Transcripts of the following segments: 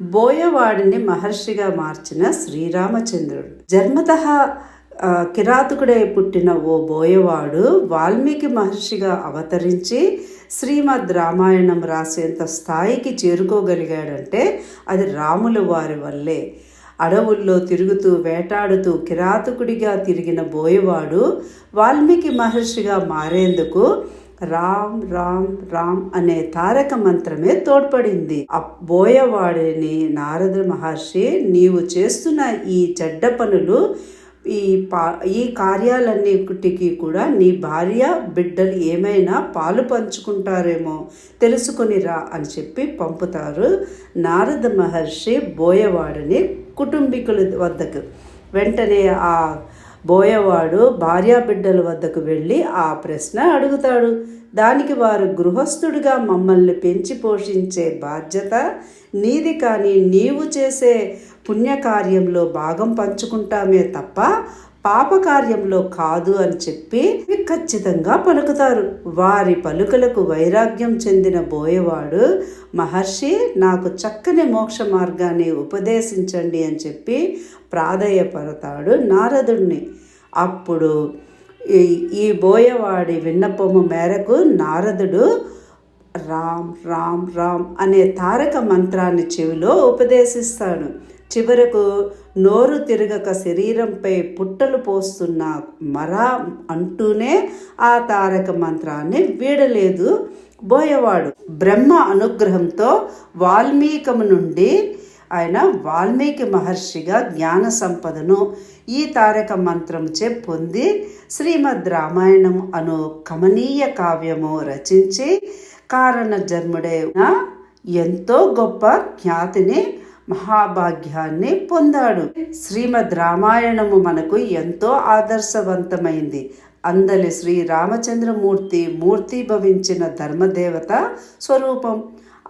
బోయవాడిని మహర్షిగా మార్చిన శ్రీరామచంద్రుడు. జన్మత కిరాతకుడై పుట్టిన ఓ బోయవాడు వాల్మీకి మహర్షిగా అవతరించి శ్రీమద్ రామాయణం రాసేంత స్థాయికి చేరుకోగలిగాడంటే అది రాముల వారి వల్లే. అడవుల్లో తిరుగుతూ వేటాడుతూ కిరాతకుడిగా తిరిగిన బోయవాడు వాల్మీకి మహర్షిగా మారేందుకు రామ్ రామ్ రామ్ అనే తారక మంత్రమే తోడ్పడింది. బోయవాడిని నారద మహర్షి నీవు చేస్తున్న ఈ చెడ్డ పనులు ఈ పా ఈ కార్యాలన్నిటికీ కూడా నీ భార్య బిడ్డలు ఏమైనా పాలు పంచుకుంటారేమో తెలుసుకొని రా అని చెప్పి పంపుతారు నారద మహర్షి బోయవాడిని కుటుంబీకుల వద్దకు. వెంటనే ఆ బోయవాడు భార్యా బిడ్డల వద్దకు వెళ్ళి ఆ ప్రశ్న అడుగుతాడు. దానికి వారు గృహస్థుడిగా మమ్మల్ని పెంచి పోషించే బాధ్యత నీది కానీ నీవు చేసే పుణ్యకార్యంలో భాగం పంచుకుంటామే తప్ప పాపకార్యంలో కాదు అని చెప్పి ఖచ్చితంగా పలుకుతారు. వారి పలుకులకు వైరాగ్యం చెందిన బోయవాడు మహర్షి నాకు చక్కని మోక్ష మార్గాన్ని ఉపదేశించండి అని చెప్పి ప్రాధేయపడతాడు నారదుణ్ణి. అప్పుడు ఈ ఈ బోయవాడి విన్నపము మేరకు నారదుడు రామ్ రామ్ రామ్ అనే తారక మంత్రాన్ని చెవిలో ఉపదేశిస్తాడు. చివరకు నోరు తిరగక శరీరంపై పుట్టలు పోస్తున్న మర అంటూనే ఆ తారక మంత్రాన్ని వీడలేదు బోయవాడు. బ్రహ్మ అనుగ్రహంతో వాల్మీకము నుండి ఆయన వాల్మీకి మహర్షిగా జ్ఞాన సంపదను ఈ తారక మంత్రంచే పొంది శ్రీమద్ రామాయణం అను కమనీయ కావ్యము రచించి కారణ జన్ముడైన ఎంతో గొప్ప ఖ్యాతిని మహాభాగ్యాన్ని పొందాడు. శ్రీమద్ రామాయణము మనకు ఎంతో ఆదర్శవంతమైంది. అందలి శ్రీ రామచంద్రమూర్తి మూర్తి భవించిన ధర్మదేవత స్వరూపం.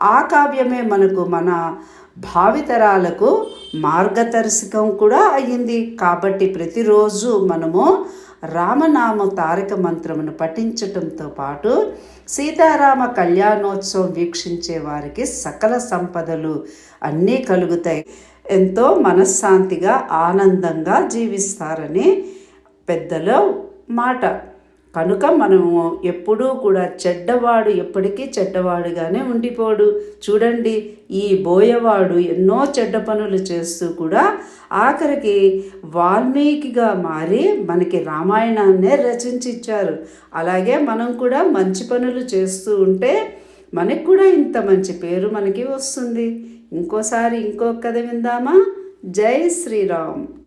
ఆ కావ్యమే మనకు మన భావితరాలకు మార్గదర్శకం కూడా అయ్యింది. కాబట్టి ప్రతిరోజు మనము రామనామ తారక మంత్రమును పఠించటంతో పాటు సీతారామ కళ్యాణోత్సవం వీక్షించే వారికి సకల సంపదలు అన్నీ కలుగుతాయి. ఎంతో మనశ్శాంతిగా ఆనందంగా జీవిస్తారని పెద్దల మాట. కనుక మనము ఎప్పుడూ కూడా చెడ్డవాడు ఎప్పటికీ చెడ్డవాడుగానే ఉండిపోడు. చూడండి ఈ బోయవాడు ఎన్నో చెడ్డ పనులు చేస్తూ కూడా ఆఖరికి వాల్మీకిగా మారి మనకి రామాయణాన్నే రచించి ఇచ్చారు అలాగే మనం కూడా మంచి పనులు చేస్తూ ఉంటే మనకి కూడా ఇంత మంచి పేరు మనకి వస్తుంది. ఇంకోసారి ఇంకో కథ విందామా? జై శ్రీరామ్.